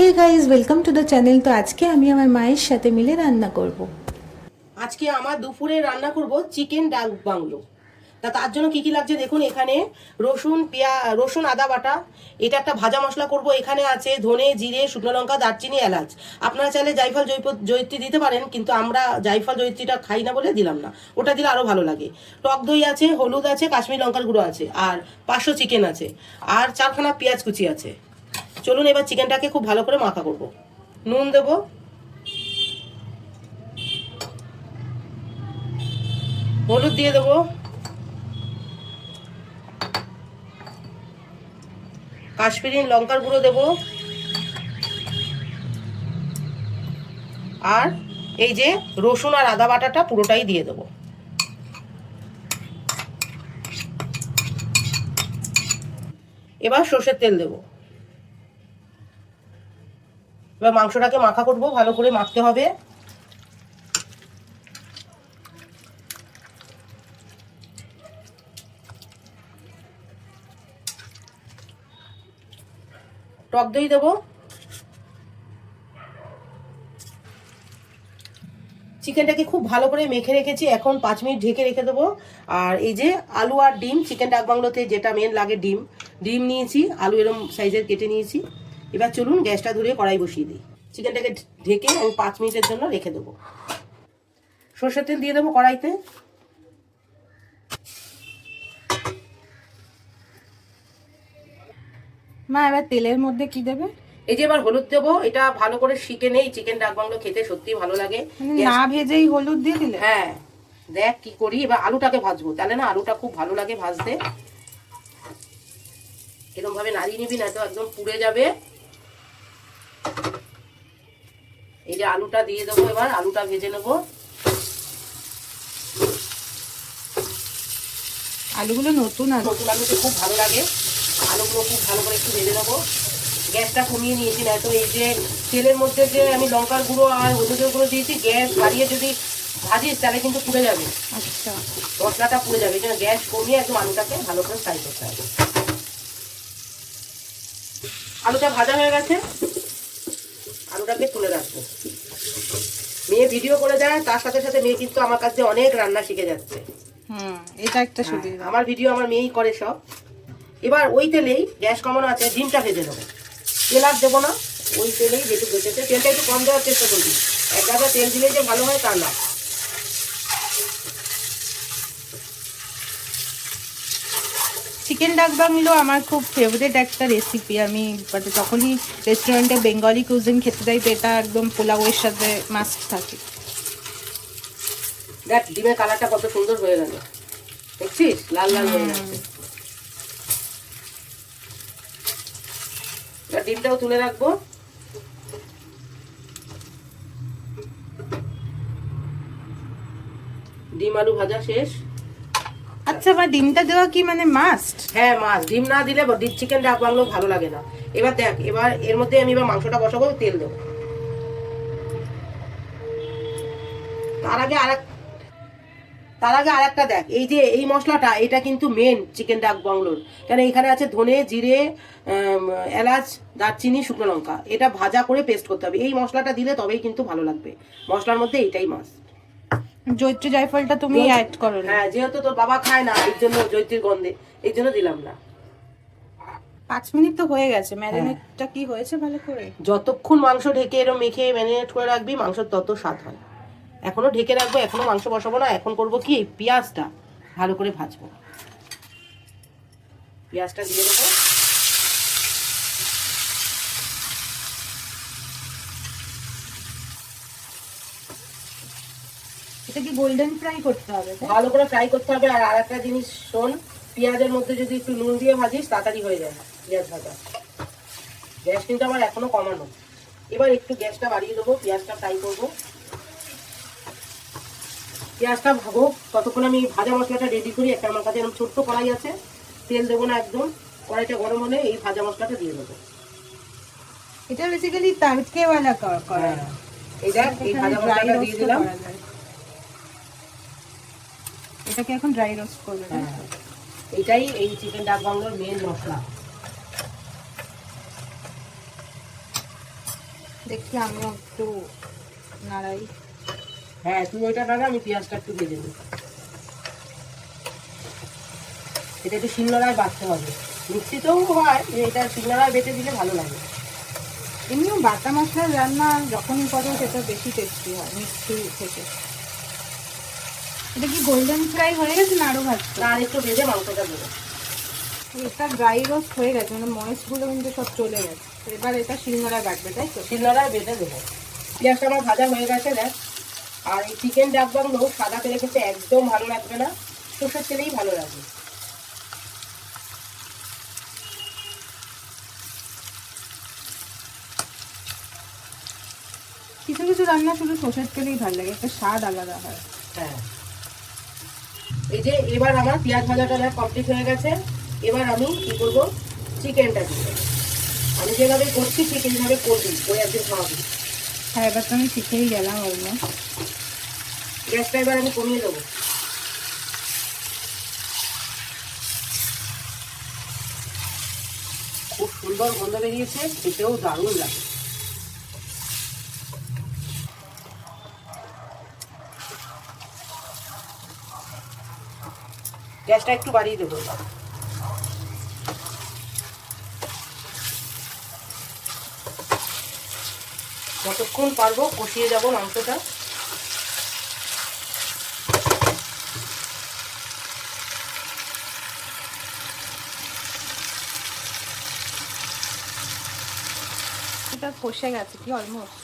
Hey guys welcome to the channel তো আজকে আমি আমার মায়ের সাথে মিলে রান্না করব। আজকে আমার দুপুরে রান্না করব চিকেন ডাল বাংলো। তা তার জন্য কি কি লাগছে দেখুন এখানে। রসুন, পেঁয়া, রসুন, আদা বাটা। এটা একটা ভাজা মশলা করব। এখানে আছে ধনে, জিরে, শুকনো লঙ্কা, দারচিনি, এলাচ। আপনারা চাইলে জাইফল জৈপ জৈত্রী দিতে পারেন, কিন্তু আমরা জাইফল জৈত্রীটা খাই না বলে দিলাম না। ওটা দিলে আরও ভালো লাগে। টক দই আছে, হলুদ আছে, কাশ্মীর লঙ্কার গুঁড়ো আছে, আর পাঁচশো চিকেন আছে। আর চারখানা পেঁয়াজ কুচি আছে। চলুন এবার চিকেনটাকে খুব ভালো করে মাখা করব। নুন দেবো। হলুদ দিয়ে দেবো। কাশ্মীরি লঙ্কার গুঁড়ো দেবো। আর এই যে রসুন আর আদা বাটাটা পুরোটাই দিয়ে দেবো। এবার সর্ষের তেল দেবো। এবার মাংসটাকে মাখা করব, ভালো করে মাখতে হবে। টক দই দেবো। চিকেনটাকে খুব ভালো করে মেখে রেখেছি, এখন পাঁচ মিনিট ঢেকে রেখে দেবো। আর এই যে আলু আর ডিম, চিকেন ডাক বাংলোতে যেটা মেন লাগে ডিম ডিম নিয়েছি, আলু এরম সাইজের কেটে নিয়েছি। এবার চলুন গ্যাসটা ধরে কড়াই বসিয়ে দিই। চিকেনটাকে ঢেকে আমি পাঁচ মিনিটের জন্য রেখে দেবো। সর্ষের তেল দিয়ে দেবো কড়াইতে। মা এবার তেলের মধ্যে কি দেবে? এই যে এবার হলুদ দেবো এটা ভালো করে শিখে নেই চিকেন ডাক বাংলো খেতে সত্যি ভালো লাগে। মানে না ভেজেই হলুদ দিয়ে দিলে? হ্যাঁ দেখ কি করি এবার আলুটাকে ভাজবো। তাহলে না আলুটা খুব ভালো লাগে ভাজতে। এরকম ভাবে নাড়িয়ে নিবি না তো একদম পুড়ে যাবে। এই যে আলুটা দিয়ে দেবো এবার আলুটা ভেজে নেব। আলুগুলো নতুন আছে। নতুন আলুতে খুব ভালো লাগে। আলুগুলো খুব ভালো করে একটু ভেজে নেব। গ্যাসটা কমিয়ে নিয়েছি না তো এই যে তেলের মধ্যে যে আমি লঙ্কার গুঁড়ো আর হলুদের গুঁড়ো দিয়েছি গ্যাস বাড়িয়ে যদি ভাজিস তাহলে কিন্তু পুড়ে যাবে। আচ্ছা। মশলাটা পুড়ে যাবে এই গ্যাস কমিয়ে একদম আলুটাকে ভালো করে ফ্রাই করতে হবে। আলুটা ভাজা হয়ে গেছে। আলুটাকে তুলে রাখব। মেয়ে ভিডিও করে দেয় তার সাথে সাথে মেয়ে কিন্তু আমার কাছে অনেক রান্না শিখে যাচ্ছে। হুম এটা একটা সুবিধা। আমার ভিডিও আমার মেয়েই করে সব। এবার ওই তেলেই গ্যাস কমানো আছে ডিমটা ভেজে দেবো তেল আর দেবো না ওই তেলেই যেটুকু বেঁচেছে তেলটা একটু কম দেওয়ার চেষ্টা করবি। এক গাদা তেল দিলে যে ভালো হয় তা না। চিকেন ডাক বাংলো আমার খুব ফেভারিট একটা রেসিপি আমি মানে যখনই রেস্টুরেন্টে বেঙ্গলি কুজিন খেতে যাই, তো এটা একদম পোলাওয়ের সাথে মাস্ট থাকে। দেখ, ডিমের কালারটা কত সুন্দর হয়ে গেল। দেখছিস? লাল লাল হয়ে গেছে। ডিমটাও তুলে রাখব। ডিম আলু ভাজা শেষ। আচ্ছা বা ডিমটা দেওয়া কি মানে মাস্ট হ্যাঁ মাছ ডিম না দিলে চিকেন ডাক বাংলো ভালো লাগে না। এবার দেখ, এবার এর মধ্যে আমি এবার মাংসটা বসাবো তেল দেবো। তার আগে আরেক তার আগে আরেকটা দেখ, এই যে এই মশলাটা, এটা কিন্তু মেন চিকেন ডাক বাংলোর কেন এখানে আছে ধনে, জিরে এলাচ, দারচিনি, শুকনো লঙ্কা। এটা ভাজা করে পেস্ট করতে হবে। এই মশলাটা দিলে তবেই কিন্তু ভালো লাগবে। মশলার মধ্যে এইটাই মাছ জৈত্রী জায়ফলটা তুমি অ্যাড করো না। হ্যাঁ যেহেতু তোর বাবা খায় না এই জন্য জৈত্রীর গন্ধে এই জন্য দিলাম না। পাঁচ মিনিট তো হয়ে গেছে ম্যারিনেটটা কি হয়েছে ভালো করে? যতক্ষণ মাংস ঢেকে এরম মেখে ম্যারিনেট করে রাখবি মাংস তত স্বাদ হয়। এখনও ঢেকে রাখব এখনও মাংস বসাবো না এখন করব কি? পেঁয়াজটা ভালো করে ভাজবো। পেঁয়াজটা দিয়ে দেবো। এটা কি গোল্ডেন ফ্রাই করতে হবে ভালো করে ফ্রাই করতে হবে আর আরেকটা জিনিস শোন পেঁয়াজের মধ্যে যদি একটু নুন দিয়ে ভাজিস তাড়াতাড়ি হয়ে যায় পেঁয়াজ ভাজা। গ্যাস কিন্তু আমার এখনও কমানো। এবার একটু গ্যাসটা বাড়িয়ে দেবো পেঁয়াজটা ফ্রাই করব। পেঁয়াজটা ভাবো ততক্ষণ আমি ভাজা মশলাটা রেডি করি একটা আমার কাছে এরকম ছোট্ট কড়াই আছে। তেল দেবো না একদম কড়াইটা গরম হলে এই ভাজা মশলাটা দিয়ে দেবো। এটা বেসিক্যালি তাড়কে वाला করা হ্যাঁ। এই ভাজা মশলাটা দিয়ে দিলাম। এটাকে এখন ড্রাই রোস্ট করবে হ্যাঁ। এটাই এই চিকেন ডাক বাংলোর মেন মশলা। দেখি আমিও একটু নাড়াই। হ্যাঁ তুমি ওইটা নাড়া আমি পেঁয়াজটা একটু ভেজে নিই এটা একটু শিলনোড়ায় বাটতে হবে। মিক্সিতেও হয় এটা শিলনোড়ায় বেটে দিলে ভালো লাগে। এমনিও বাটা মশলার রান্না যখনই করো সেটা বেশি টেস্টি হয় মিষ্টি থেকে। এটা কি গোল্ডেন ফ্রাই হয়ে গেছে না আরও ভাজতে আর একটু ভেজে মাংসটা দেবো। এটা ড্রাই রোস্ট হয়ে গেছে মানে ময়েসগুলো কিন্তু সব চলে গেছে। এবার এটা শিলনোড়ায় বাটবে তাই তো? শিলনোড়ায় বেটে দেবো। পেঁয়াজটা আমার ভাজা হয়ে গেছে দেখ। আর এই চিকেন ডাক বাংলো সাদা তেলে খেতে একদম ভালো লাগবে না। সর্ষের তেলেই ভালো লাগবে কিছু কিছু রান্না শুধু সর্ষের তেলেই ভালো লাগে একটা স্বাদ আলাদা হয়। হ্যাঁ। এই যে এবার আমার পেঁয়াজ ভাজাটা কমপ্লিট হয়ে গেছে এবার আমি কি করব? চিকেনটা দিব। আমি যেভাবে করছি ঠিক এইভাবে করবি ওই একদিন খাওয়াবি। হ্যাঁ এবার তো আমি শিখেই গেলাম অলমোস্ট গ্যাসটা এবার আমি কমিয়ে দেবো। খুব সুন্দর গন্ধ বেরিয়েছে খেতেও দারুণ লাগে। গ্যাসটা একটু বাড়িয়ে দেবো। যতক্ষণ পারব কষিয়ে যাব মাংসটা। কষে গেছে কি অলমোস্ট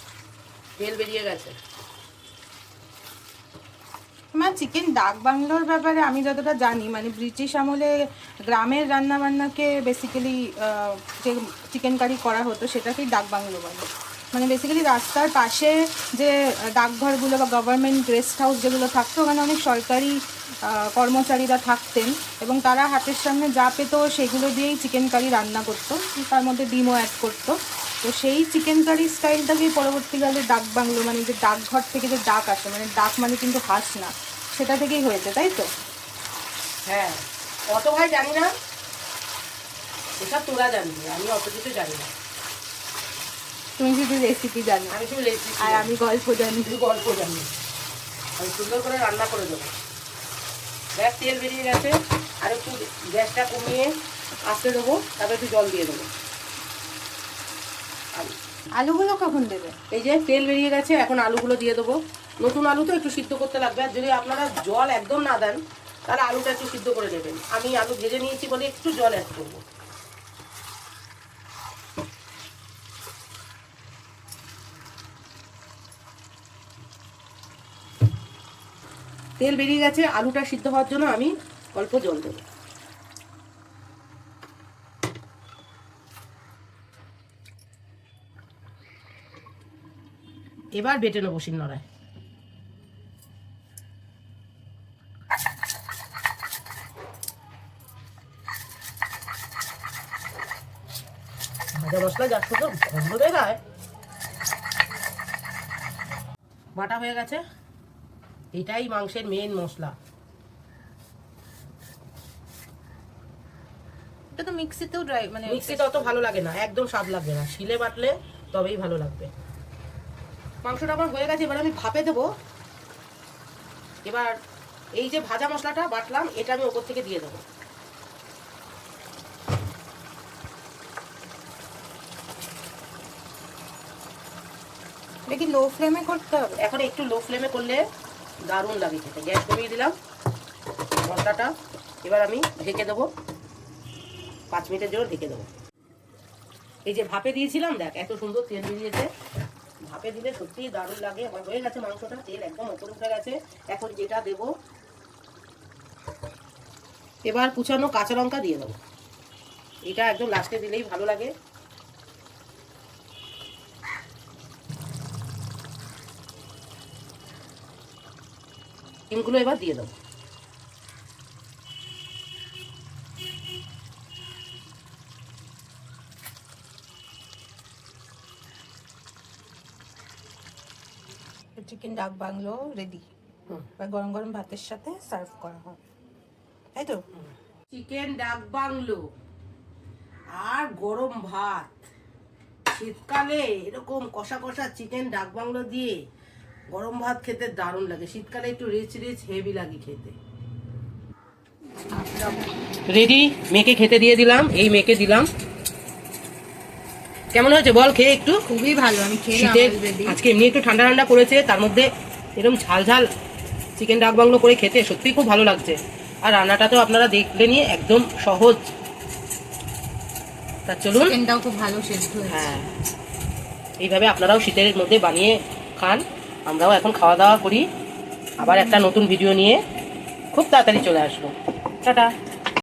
তেল বেরিয়ে গেছে। আমার চিকেন ডাক বাংলোর ব্যাপারে আমি যতটা জানি মানে ব্রিটিশ আমলে গ্রামের রান্না বান্নাকে বেসিক্যালি যে চিকেন কারি করা হতো, সেটাকেই ডাক বাংলো বলে। মানে বেসিক্যালি রাস্তার পাশে যে ডাকঘরগুলো বা গভর্নমেন্ট রেস্ট হাউস যেগুলো থাকতো, ওখানে অনেক সরকারি কর্মচারীরা থাকতেন এবং তারা হাতের সামনে যা পেতো সেগুলো দিয়েই চিকেন কারি রান্না করতো, তার মধ্যে ডিমও অ্যাড করতো। তো সেই চিকেন কারি স্টাইলটাকেই পরবর্তীকালে ডাক বাংলো মানে যে ডাকঘর থেকে যে ডাক আসে মানে ডাক মানে কিন্তু হাঁস না সেটা থেকেই হয়েছে তাই তো? হ্যাঁ অত ভাই জানি না। এসব তোরা জানবি আমি অত কিছু জানি না। তুমি শুধু রেসিপি জানো। আমি শুধু রেসিপি আর আমি গল্প জানি। শুধু গল্প জানি। আমি সুন্দর করে রান্না করে দেবো। গ্যাস তেল বেরিয়ে গেছে। আর একটু গ্যাসটা কমিয়ে আসতে দেবো তারপরে একটু জল দিয়ে দেবো। আলুগুলো কখন দেবে? এই যে তেল বেরিয়ে গেছে এখন আলুগুলো দিয়ে দেবো। নতুন আলু তো একটু সিদ্ধ করতে লাগবে, আর যদি আপনারা জল একদম না দেন, তাহলে আলুটা একটু সিদ্ধ করে দেবেন আমি আলু ভেজে নিয়েছি বলে একটু জল অ্যাড করব। তেল বেরিয়ে গেছে, আলুটা সিদ্ধ হওয়ার জন্য আমি অল্প জল দেবো। এবার বেটে নেব শিলনোড়ায়। ভাজা মশলা যার সুন্দর গন্ধ বেরায় বাটা হয়ে গেছে। এটাই মাংসের মেন মশলা। এটা তো মিক্সিতেও ড্রাই মানে মিক্সিতে অত ভালো লাগে না একদম স্বাদ লাগবে না। শিলে বাটলে তবেই ভালো লাগবে। মাংসটা আমার হয়ে গেছে এবার আমি ভাপে দেবো। এবার এই যে ভাজা মশলাটা বাটলাম এটা আমি ওপর থেকে দিয়ে দেবো। এটা লো ফ্লেমে করতে হবে? এখন একটু লো ফ্লেমে করলে দারুণ লাগে খেতে। গ্যাস কমিয়ে দিলাম মশলাটা। এবার আমি ঢেকে দেবো। পাঁচ মিনিটের জন্য ঢেকে দেবো। এই যে ভাপে দিয়েছিলাম, দেখ, এত সুন্দর তেল বেরিয়েছে। ভাপে দিলে সত্যিই দারুণ লাগে। আমার হয়ে গেছে মাংসটা, তেল একদম ওপরে উঠে গেছে। এখন যেটা দেব, এবার কুচানো কাঁচা লঙ্কা দিয়ে দেবো। এটা একদম লাস্টে দিলেই ভালো লাগে। ডিমগুলো এবার দিয়ে দেবো। চিকেন ডাক বাংলো রেডি হুম। বা গরম গরম ভাতের সাথে সার্ভ করা হয়। তাই তো? চিকেন ডাক বাংলো। আর গরম ভাত। শীতকালে এরকম কষা কষা চিকেন ডাক বাংলো দিয়ে গরম ভাত খেতে দারুণ লাগে। শীতকালে একটু রিচ রিচ হেভি লাগে খেতে। রেডি মেয়েকে খেতে দিয়ে দিলাম এই মেয়েকে দিলাম। কেমন হয়েছে বল খেয়ে একটু? খুবই ভালো আমি শীতের আজকে এমনি একটু ঠান্ডা ঠান্ডা পড়েছে তার মধ্যে এরকম ঝাল ঝাল চিকেন ডাক বাংলো করে খেতে সত্যি খুব ভালো লাগছে। আর রান্নাটা তো আপনারা দেখলে নিয়ে একদম সহজ। তা চলুন। চিকেনটাও খুব ভালো সেদ্ধ হ্যাঁ। এইভাবে আপনারাও শীতের মধ্যে বানিয়ে খান। আমরাও এখন খাওয়া দাওয়া করি। আবার একটা নতুন ভিডিও নিয়ে খুব তাড়াতাড়ি চলে আসব। টাটা।